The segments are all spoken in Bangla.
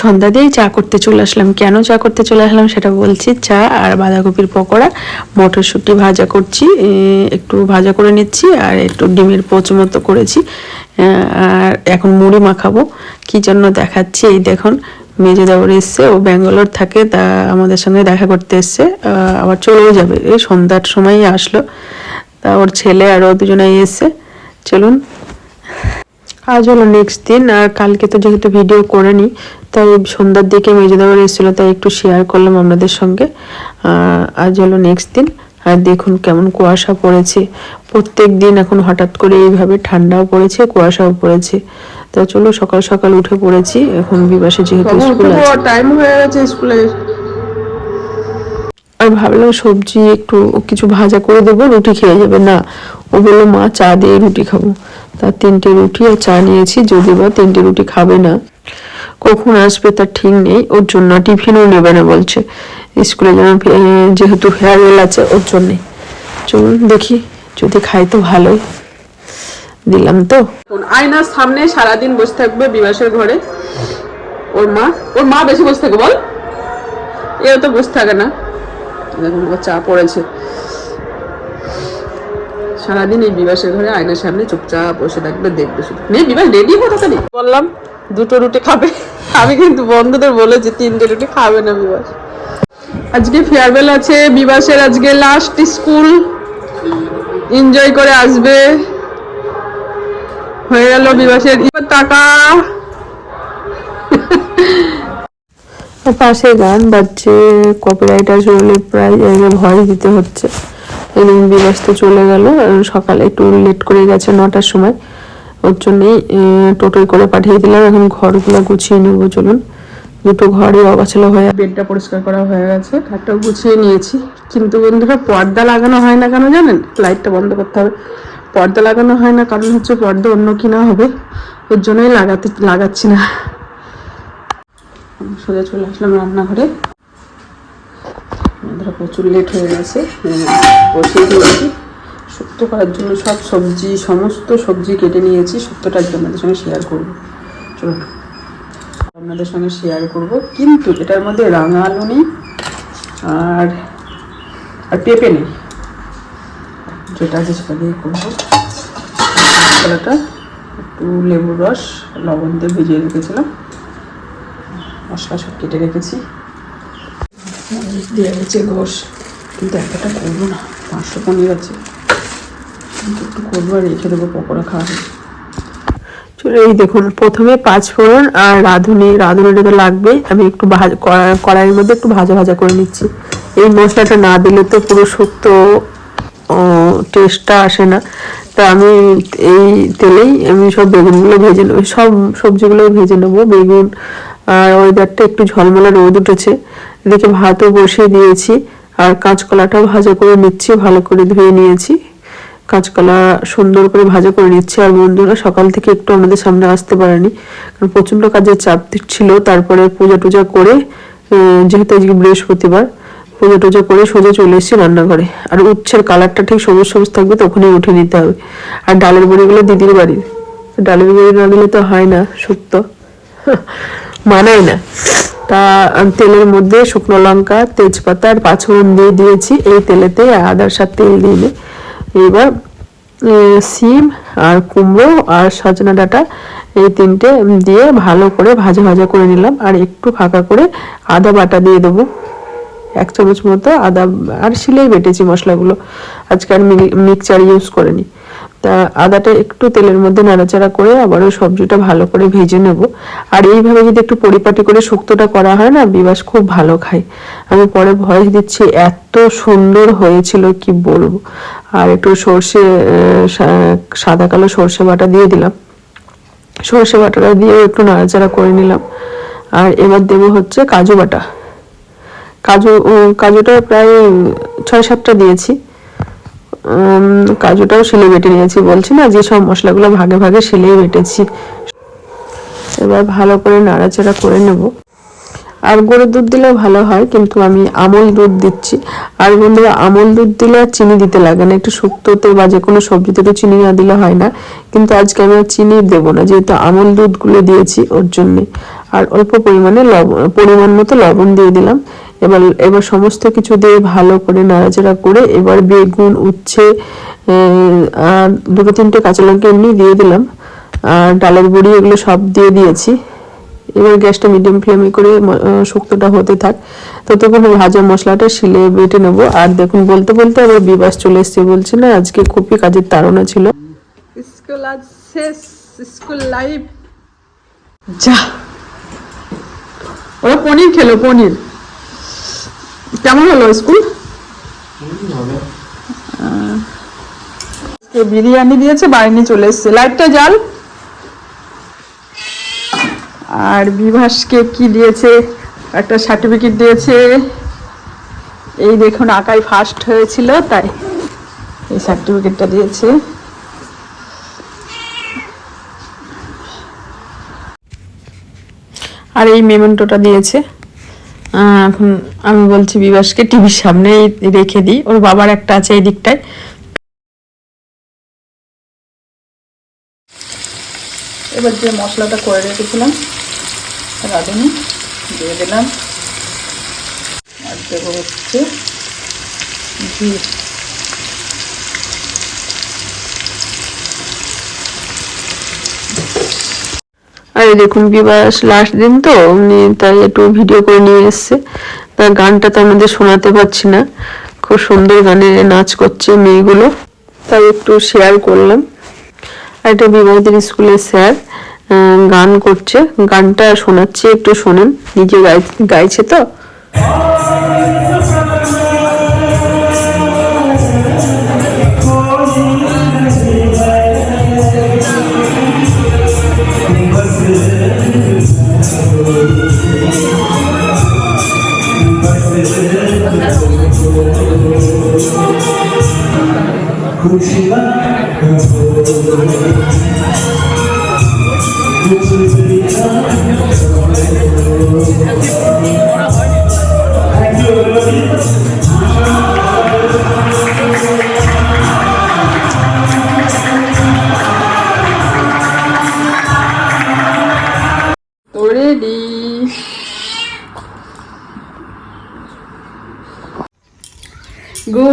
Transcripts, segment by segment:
সন্ধ্যা দিয়ে চা করতে চলে আসলাম। কেন চা করতে চলে আসলাম সেটা বলছি, চা আর বাঁধাকপির পকোড়া, মটরশুঁটি ভাজা করছি একটু ভাজা করে নিচ্ছি আর একটু ডিমের পোচ মতো করেছি। আর এখন মুড়ি মাখাবো। কি জন্য দেখাচ্ছি? এই দেখুন মেজে দেওয়ার এসছে, ও ব্যাঙ্গালোর থাকে, তা আমাদের সঙ্গে দেখা করতে এসছে। আবার চলেও যাবে। এই সন্ধ্যার সময়ই আসলো। তা ওর ছেলে আর ও দুজনেই এসছে। চলুন। আজ হলো নেক্সট দিন আর কালকে তো যেহেতু ভিডিও করিনি তাই সন্ধ্যার দিকে মেজে দেওয়ার এসেছিল তাই একটু শেয়ার করলাম আপনাদের সঙ্গে। আজ হলো নেক্সট দিন আর দেখুন কেমন কুয়াশা পড়েছে। প্রত্যেক দিন এখন হঠাৎ করে এইভাবে ঠান্ডাও পড়েছে কুয়াশাও পড়েছে। তা চলো সকাল সকাল উঠে পড়েছি এখন বিবাসে যেহেতু স্কুল আছে। টাইম হয়ে গেছে স্কুলে ভাবলাম সবজি একটু কিছু ভাজা করে দেবো, রুটি খেয়ে যাবে। না, ও বলল, মা, চা দিয়ে রুটি খাব। তার তিনটে রুটি আর চা নিয়েছি, যদি বা তিনটে রুটি খাবে না, কখন আসবে তার ঠিক নেই। ওর জন্য টিফিনও নেবে না, বলছে। স্কুলে যেন যেহেতু ফেয়ারওয়েল আছে, ওর জন্যে। চলুন দেখি, যদি খাই তো ভালোই। দিলাম তো। আয়নার সামনে সারাদিন বসে থাকবে বিবাসের ঘরে। ওর মা ওর মা বেশি বসে থাকে, বল। এও তো বসে থাকে না। দেখুন চা পড়েছে। সারাদিন এই বিবাসের ঘরে আয়নার সামনে চুপচাপ বসে থাকবে দেখবে শুধু। মেয়ে বিবাস রেডি হো তাড়াতাড়ি বললাম দুটো রুটি খাবে। আমি কিন্তু বন্ধুদের বলেছি তিনটে রুটি খাবে না বিবাস। আজকে ফেয়ারওয়েল আছে বিবাসের আজকে লাস্ট স্কুল এনজয় করে আসবে। হয়ে গেল বিবাসের। টাকা আর পাশে গান বাজছে কপিরাইটার চলে প্রায় জায়গায় ভয় দিতে হচ্ছে। বিবাস তো চলে গেল সকালে একটু লেট করে গেছে নটার সময়। ওর জন্যই টোটোয় করে পাঠিয়ে দিলাম, এখন ঘরগুলো গুছিয়ে নেব, চলুন। দুটো ঘরই অগাছালো হয়ে বেডটা পরিষ্কার করা হয়ে গেছে খাটটাও গুছিয়ে নিয়েছি। কিন্তু বন্ধুরা, পর্দা লাগানো হয় না কেন জানেন? লাইটটা বন্ধ করতে হবে। পর্দা লাগানো হয় না, কারণ হচ্ছে পর্দা অন্য কিনা হবে। ওর জন্যই লাগাতে, লাগাচ্ছি না। সোজা চলে আসলাম রান্নাঘরে। ধরো প্রচুর লেট হয়ে গেছে বসিয়ে দিয়েছি। শুক্তো করার জন্য সব সবজি, সমস্ত সবজি কেটে নিয়েছি শুক্তোটা আজকে আপনাদের সঙ্গে শেয়ার করব। চলুন, আপনাদের সঙ্গে শেয়ার করব। কিন্তু এটার মধ্যে রাঙা আলু নেই আর আর পেঁপে নেই। যেটা আছে সেটা দিয়ে করব। মশলাটা, একটু লেবুর রস, লবণ দিয়ে ভিজিয়ে রেখেছিলাম। মশলা সব কেটে রেখেছি। দিয়ে গেছে ঘোষ কিন্তু এতটা করব না, পাঁচশো পনির আছে। কিন্তু একটু করব আর রেখে দেবো পকোড়া খাওয়া। চলো, এই দেখুন, প্রথমে পাঁচ ফোড়ন আর রাঁধুনি, রাঁধুনিটা তো লাগবেই। আমি একটু ভাজা কড়াইয়ের মধ্যে একটু ভাজা ভাজা করে নিচ্ছি। এই মশলাটা না দিলে তো পুরো শুক্তো টেস্টটা আসে না। তা আমি এই তেলেই আমি সব বেগুনগুলো ভেজে নেব, সব সবজিগুলো ভেজে নেব। বেগুন আর ওয়েদারটা একটু ঝলমলে রোদ উঠেছে। এদিকে ভাতও বসিয়ে দিয়েছি, আর কাঁচকলাটাও ভাজা করে নিচ্ছি, ভালো করে ধুয়ে নিয়েছি। কাঁচকলা সুন্দর করে ভাজা করে নিচ্ছে, আর বন্ধুরা সকাল থেকে একটু আমাদের সামনে আসতে পারেনি, কারণ প্রচণ্ড কাজের চাপ ছিল, তারপরে পূজা টুজা করে যেহেতু আজকে বৃহস্পতিবার পূজা টুজা করে সোজা চলে এসেছি রান্নাঘরে। আর উচ্ছের কালারটা ঠিক সবুজ সবুজ থাকবে তখনই উঠে নিতে হবে। আর ডালের বড়িগুলো দিদির বাড়ির। ডালের বড়ি না দিলে তো হয় না শুক্তো মানায় না। তা তেলের মধ্যে শুকনো লঙ্কা, তেজপাতা আর পাঁচফোড়ন দিয়ে দিয়েছি এই তেলেতে, আদার সাথে তেল দিলে। এবার সিম আর কুমড়ো আর সজনা ডাঁটা এই তিনটে দিয়ে ভালো করে ভাজা ভাজা করে নিলাম। আর একটু ফাঁকা করে আদা বাটা দিয়ে দেবো। এক চামচ মতো আদা, আর শিলেই বেটেছি মশলাগুলো। আজকে আর মিক্সচার ইউজ করিনি। তা আদাটা একটু তেলের মধ্যে নাড়াচাড়া করে আবারও সবজিটা ভালো করে ভেজে নেব। আর এইভাবে যদি একটু পরিপাটি করে শুক্তোটা করা হয় না, বিবাস খুব ভালো খায়। আমি পরে ভয়েস দিচ্ছি, এত সুন্দর হয়েছিল, কি বলব। আর একটু সর্ষে সাদা কালো সর্ষে বাটা দিয়ে দিলাম। সর্ষে বাটাটা দিয়ে একটু নাড়াচাড়া করে নিলাম। আর এবার দেবো হচ্ছে কাজু বাটা। কাজু কাজুটা প্রায়, ছয় সাতটা দিয়েছি। কাজুটাও শিলে বেটে নিয়েছি, বলছি না, যে সব মশলাগুলো ভাগে ভাগে শিলেই বেটেছি। এবার ভালো করে নাড়াচাড়া করে নেব। আর গরুর দুধ দিলে ভালো হয়, কিন্তু আমি আমল দুধ দিচ্ছি। আর বন্ধুরা, আমল দুধ দিলে আর চিনি দিতে লাগে না। একটু শুক্তোতে বা যে কোনো সবজিতে তো চিনি না দিলে হয় না। কিন্তু আজকে আমি চিনি দেবো না, যেহেতু আমল দুধগুলো দিয়েছি ওর জন্যে। আর অল্প পরিমাণে লবণ পরিমাণ মতো লবণ দিয়ে দিলাম। এবার এবার সমস্ত কিছু দিয়ে ভালো করে নাড়াচাড়া করে এবার বেগুন, উচ্ছে আর দুটো তিনটে কাঁচা লঙ্কা এমনি দিয়ে দিলাম। আর ডালের বড়ি এগুলো সব দিয়ে দিয়েছি। এবার গ্যাসটা মিডিয়াম ফ্লেমে করে শুক্তোটা হতে থাক। ততক্ষণ ওই ভাজা মশলাটা শিলে বেটে নেব। আর দেখুন, বলতে বলতে আবার বিবাস চলে এসছে। বলছে না, আজকে খুবই কাজের তাড়না ছিল। স্কুল আজ শেষ, স্কুল লাইফ। যা। ওরা পনির খেলো, পনির। কেমন হলো স্কুল? বিরিয়ানি দিয়েছে, বাড়ি চলে এসছে। লাইটটা জাল আর বিভাসকে কি দিয়েছে? একটা সার্টিফিকেট দিয়েছে। এই দেখুন, আঁকায় ফার্স্ট হয়েছিল, তাই এই সার্টিফিকেটটা দিয়েছে। আর এই মেমেন্টোটা দিয়েছে। এখন আমি বলছি বিবাসকে টিভির সামনেই রেখে দিই। ওর বাবার একটা আছে এই দিকটায়। এবার যে মশলাটা করে রেখেছিলাম রাঁধুনি, দিয়ে দিলাম। আর দেবো হচ্ছে ঘি। আর দেখুন বিবাস লাস্ট দিন তো তাই একটু ভিডিও করে নিয়ে এসছে। তার গানটা তো আমাদের শোনাতে পারছি না। খুব সুন্দর গানে নাচ করছে মেয়েগুলো। তাই একটু শেয়ার করলাম। আর এটা বিবাহিতের স্কুলের স্যার গান করছে। গানটা শোনাচ্ছে একটু শোনেন। নিজে গাই গাইছে তো?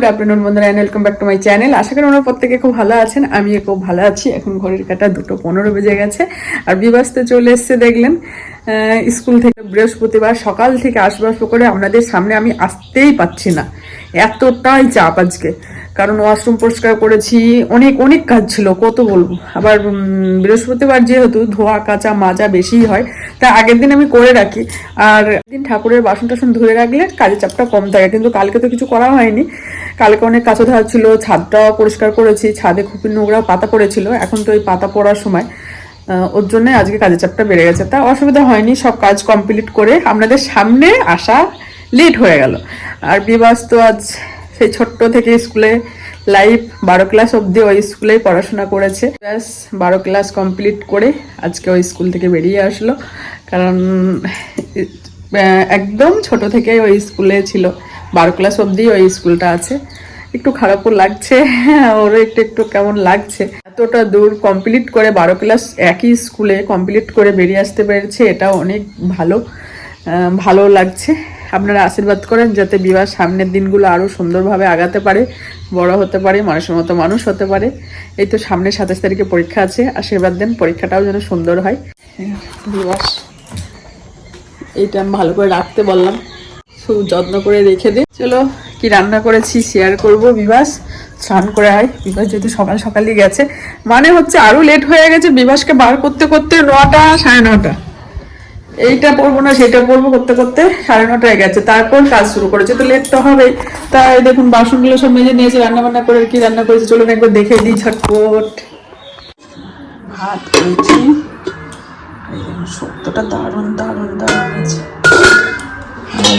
গুড আফটারনুন বন্ধুরা welcome back to my channel আশা করি ওনারা প্রত্যেকে খুব ভালো আছেন আমি খুব ভালো আছি। এখন ঘড়ির কাটা দুটো পনেরো বেজে গেছে, আর বিবাসতে চলে এসছে দেখলেন। স্কুল থেকে বৃহস্পতিবার সকাল থেকে আসব আসব করে আপনাদের সামনে আমি আসতেই পাচ্ছি না। এতটাই চাপ আজকে। কারণ ওয়াশরুম পরিষ্কার করেছি, অনেক অনেক কাজ ছিল, কত বলব? আবার বৃহস্পতিবার যেহেতু ধোয়া, কাঁচা, মাজা বেশিই হয়, তা আগের দিন আমি করে রাখি। আর দিন ঠাকুরের বাসন টাসন ধুয়ে রাখলে কাজের চাপটা কম থাকে, কিন্তু কালকে তো কিছু করা হয়নি। কালকে অনেক কাছে ধোয়া ছিল ছাদটা পরিষ্কার করেছি, ছাদে খুবই নোংরা পাতা পড়েছিল, এখন তো ওই পাতা পড়ার সময়। ওর জন্য আজকে কাজের চাপটা বেড়ে গেছে। তা অসুবিধা হয়নি, সব কাজ কমপ্লিট করে আপনাদের সামনে আসা লেট হয়ে গেল। আর বিবাস তো আজ সেই ছোট্ট থেকে স্কুলে লাইভ বারো ক্লাস অবধি ওই স্কুলেই পড়াশোনা করেছে। ব্যাস, বারো ক্লাস কমপ্লিট করে আজকে ওই স্কুল থেকে বেরিয়ে আসলো। কারণ একদম ছোট থেকেই ওই স্কুলে ছিল। বারো ক্লাস অবধি ওই স্কুলটা আছে। একটু খারাপও লাগছে, ওরও একটু একটু কেমন লাগছে। এতটা দূর কমপ্লিট করে বারো ক্লাস একই স্কুলে কমপ্লিট করে বেরিয়ে আসতে পেরেছে এটা অনেক ভালো ভালো লাগছে। আপনারা আশীর্বাদ করেন যাতে বিবাহ সামনের দিনগুলো আরও সুন্দরভাবে আগাতে পারে, বড় হতে পারে, মানুষের মতো মানুষ হতে পারে। এই তো সামনে সাতাশ তারিখে পরীক্ষা আছে, আশীর্বাদ দেন, পরীক্ষাটাও যেন সুন্দর হয়। বিবাস এইটা আমি ভালো করে রাখতে বললাম। খুব যত্ন করে রেখে দিই চলো, কি রান্না করেছি শেয়ার করব বিবাস স্নান করে হয় বিবাস যেহেতু সকাল সকালই গেছে মানে হচ্ছে আরও লেট হয়ে গেছে বিবাসকে বার করতে করতে নটা, সাড়ে নটা। এইটা পড়ব না সেটা পড়ব করতে করতে সাড়ে নটায় গেছে। তারপর কাজ শুরু করেছে। তো লেট তো হবেই। তাই দেখুন বাসনগুলো সব মেজে নিয়েছে রান্না বান্না করে কি রান্না করেছে চলুন একবার দেখে দিই ঝটপট। ভাত করেছি। সত্যটা দারুণ দারুণ দারুণ হয়েছে।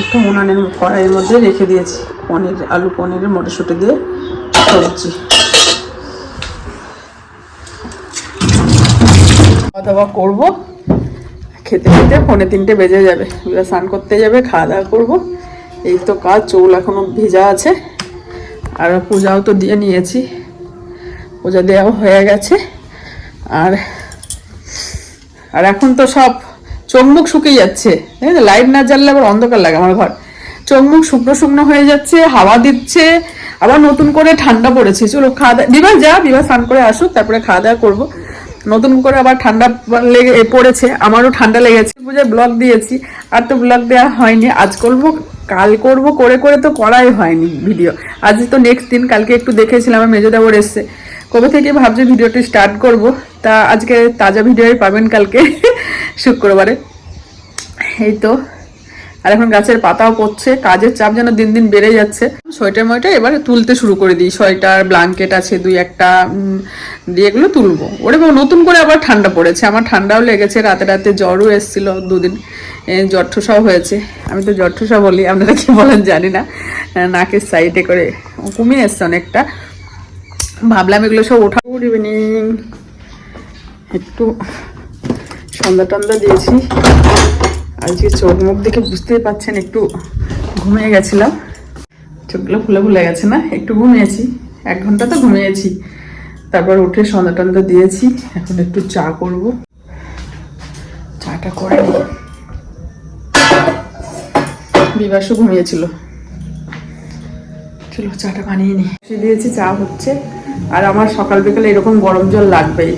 একটু উনানের কড়াইয়ের মধ্যে রেখে দিয়েছি। পনির আলু পনিরের মটরশুঁটি দিয়ে সবজি খাওয়া দাওয়া করব। খেতে খেতে পৌনে তিনটে বেজে যাবে। এবার স্নান করতে যাবে, খাওয়া দাওয়া করব। এই তো কাজ, চৌল এখনও ভেজা আছে। আর পূজাও তো দিয়ে নিয়েছি। পূজা দেওয়া হয়ে গেছে। আর আর এখন তো সব চোখ মুখ শুকিয়ে যাচ্ছে। লাইট না জ্বাললে আবার অন্ধকার লাগে আমার ঘর। চোখ মুখ শুকনো শুকনো হয়ে যাচ্ছে, হাওয়া দিচ্ছে, আবার নতুন করে ঠান্ডা পড়েছে। চলো খাওয়া দাওয়া বিবাহ যা বিবাহ স্নান করে আসুক, তারপরে খাওয়া দাওয়া করব। নতুন করে আবার ঠান্ডা লেগে পড়েছে, আমারও ঠান্ডা লেগেছে। পুজোয় ব্লগ দিয়েছি, আর তো ব্লগ দেওয়া হয়নি। আজ করব, কাল করব, করে করে তো করাই হয়নি ভিডিও আজ তো নেক্সট দিন, কালকে একটু দেখেছিলাম, আমার মেজো দেবর এসছে। কবে থেকে ভাবছি ভিডিওটি স্টার্ট করব, তা আজকে তাজা ভিডিওই পাবেন কালকে, শুক্রবারে। এই তো। আর এখন গাছের পাতাও পড়ছে, কাজের চাপ যেন দিন দিন বেড়ে যাচ্ছে। সোয়েটার ময়টা এবারে তুলতে শুরু করে দিই, সোয়েটার, ব্লাঙ্কেট আছে, দুই একটা দিয়ে এগুলো তুলবো। ওরে নতুন করে আবার ঠান্ডা পড়েছে, আমার ঠান্ডাও লেগেছে, রাতে রাতে জ্বরও এসেছিল দুদিন। জ্বর ঠোসাও হয়েছে। আমি তো জ্বর ঠোসা বলি, আপনারা কি বলেন জানি না। নাকের সাইডে করে কমিয়ে এসছে অনেকটা। ভাবলাম এগুলো সব ওঠা গুড ইভিনিং একটু সন্ধ্যা টন্দা দিয়েছি। আজকে চোখ মুখ দেখে বুঝতেই পাচ্ছেন, একটু ঘুমিয়ে গেছিলাম। চোখগুলো ফুলে ফুলে গেছে না? একটু ঘুমিয়েছি। এক ঘণ্টা তো ঘুমিয়েছি। তারপর উঠে সন্ধ্যা টন্দা দিয়েছি। এখন একটু চা করব। চাটা করে বিবাসও ঘুমিয়েছিল। চলো চাটা বানিয়ে নি দিয়েছি, চা হচ্ছে। আর আমার সকাল বিকালে এরকম গরম জল লাগবেই।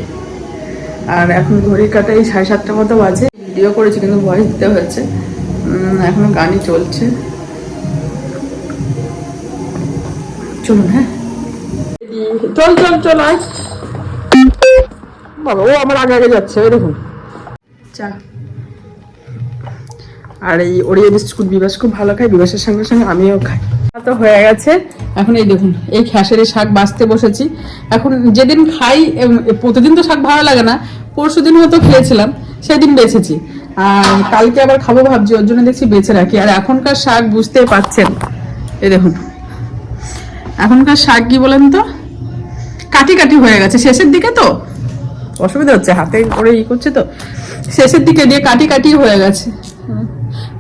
আর এখন ঘড়ির কাটা এই সাড়ে সাতটা মতো বাজে। ভিডিও করেছি কিন্তু ভয়েস দিতে হয়েছে। এখনও গানই চলছে। চলুন হ্যাঁ। চল চল চল আয়। বাবা ও আমার আগে আগে যাচ্ছে ওই দেখুন। চা আর এই ওরিও বিস্কুট বিবাস খুব ভালো খায় বিবাসের সঙ্গে সঙ্গে আমিও খাই। তো হয়ে গেছে। এখন এই দেখুন এই খেসারি শাক বাঁচতে বসেছি। এখন যেদিন খাই প্রতিদিন তো শাক ভালো লাগে না পরশু দিন হয়তো খেয়েছিলাম। সেদিন বেছেছি। আর কালকে আবার খাব ভাবছি, ওর জন্য দেখছি বেছে রাখি। আর এখনকার শাক বুঝতেই পাচ্ছেন এই দেখুন। এখনকার শাক কি বলেন তো? কাটি কাটি হয়ে গেছে। শেষের দিকে তো? অসুবিধা হচ্ছে, হাতে করে ই করছে তো। শেষের দিকে দিয়ে কাটি কাটি হয়ে গেছে।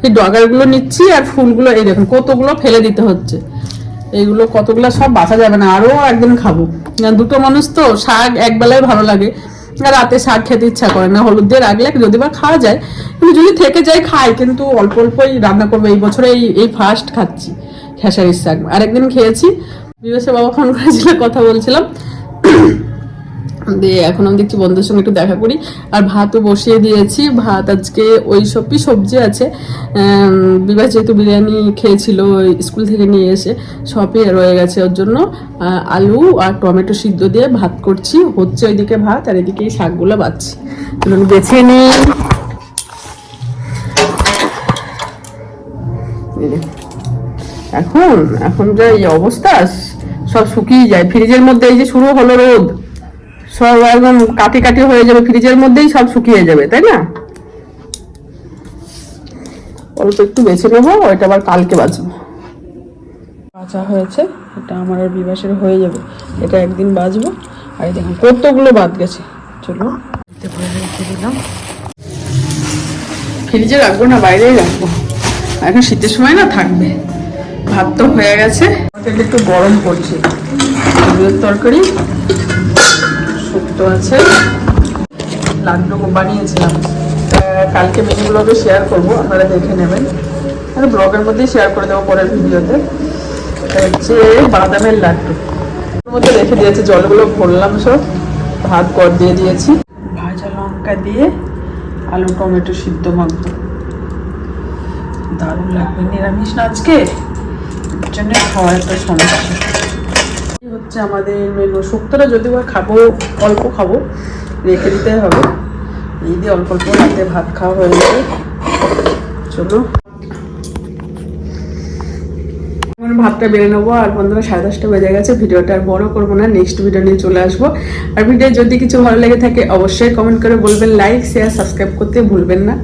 এই ডগারগুলো নিচ্ছি আর ফুলগুলো, এই দেখুন, কতগুলো ফেলে দিতে হচ্ছে। এইগুলো কতগুলো সব বাঁচা যাবে না। আরও একদিন খাব। দুটো মানুষ তো, শাক একবেলায় ভালো লাগে। রাতে শাক খেতে ইচ্ছা করে না, হলুদ দিয়ে রাখলে যদি বা খাওয়া যায়, কিন্তু যদি থেকে যায় খাই, কিন্তু অল্প অল্পই রান্না করব। এই বছরে এই এই ফার্স্ট খাচ্ছি, খেসারির শাক। আরেকদিন খেয়েছি। বিবেশে বাবা ফোন করেছিল, কথা বলছিলাম। দিয়ে এখন আমি দেখছি বন্ধুদের সঙ্গে একটু দেখা করি। আর ভাতও বসিয়ে দিয়েছি। ভাত আজকে ওই সবই সবজি আছে। বিবাহ যেহেতু বিরিয়ানি খেয়েছিল স্কুল থেকে নিয়ে এসে সবই রয়ে গেছে ওর জন্য। আলু আর টমেটো সিদ্ধ দিয়ে ভাত করছি। হচ্ছে ওইদিকে ভাত আর এদিকে এই শাকগুলো বাচ্ছি চলুন বেছে নিই। এখন এখন যা এই অবস্থা, সব শুকিয়ে যায়। ফ্রিজের মধ্যে এই যে শুরু হলো রোদ। সব একদম কাটি কাটি হয়ে যাবে ফ্রিজের মধ্যেই সব শুকিয়ে যাবে তাই না? অল্প একটু বেছে নেব ওইটা আবার কালকে বাঁচবো বাঁচা হয়েছে এটা আমার আর বিবাসের হয়ে যাবে এটা একদিন বাজবো। আর দেখুন কতগুলো বাদ গেছে চলো দিলাম। ফ্রিজে রাখব না বাইরেই রাখব। এখন শীতের সময় না থাকবে ভাত তো হয়ে গেছে। একটু গরম পড়ছে তরকারি। শুক্তো আছে। লাড্ডু বানিয়েছিলাম। তা কালকে মেনুগুলোকে শেয়ার করব, আপনারা দেখে নেবেন। আর ব্লগের মধ্যেই শেয়ার করে দেবো পরের ভিডিওতে। হচ্ছে বাদামের লাড্ডু। মধ্যে রেখে দিয়েছে, জলগুলো ভরলাম সব। ভাত কর দিয়ে দিয়েছি। ভাজা লঙ্কা দিয়ে আলু টমেটো সিদ্ধ মাখবো। দারুণ লাগবে, নিরামিষ না আজকে? জন্য খাওয়ার একটা সমস্যা। হচ্ছে আমাদের মেনু শুক্তোটা যদিও খাব, অল্প খাব, রেখে দিতে হবে। এই দিয়ে অল্প অল্প রাতে ভাত খাওয়া হয়ে যাবে চলো। ভাতটা বেড়ে নেব, আর বন্ধুরা সাড়ে দশটা বেজে গেছে, ভিডিওটা আর বড় করব না নেক্সট ভিডিও নিয়ে চলে আসব। আর ভিডিও যদি কিছু ভালো লেগে থাকে, অবশ্যই কমেন্ট করে বলবেন লাইক শেয়ার সাবস্ক্রাইব করতে ভুলবেন না।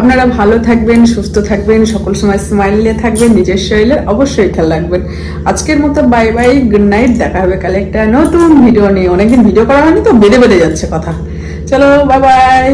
আপনারা ভালো থাকবেন, সুস্থ থাকবেন, সকল সময় স্মাইল থাকবেন, নিজের শরীরের অবশ্যই খেয়াল রাখবেন। আজকের মতো বাই বাই গুড নাইট দেখা হবে কালে একটা নতুন ভিডিও নিয়ে। অনেকদিন ভিডিও করা হয়নি তো বেড়ে বেড়ে যাচ্ছে কথা। চলো বাই বাই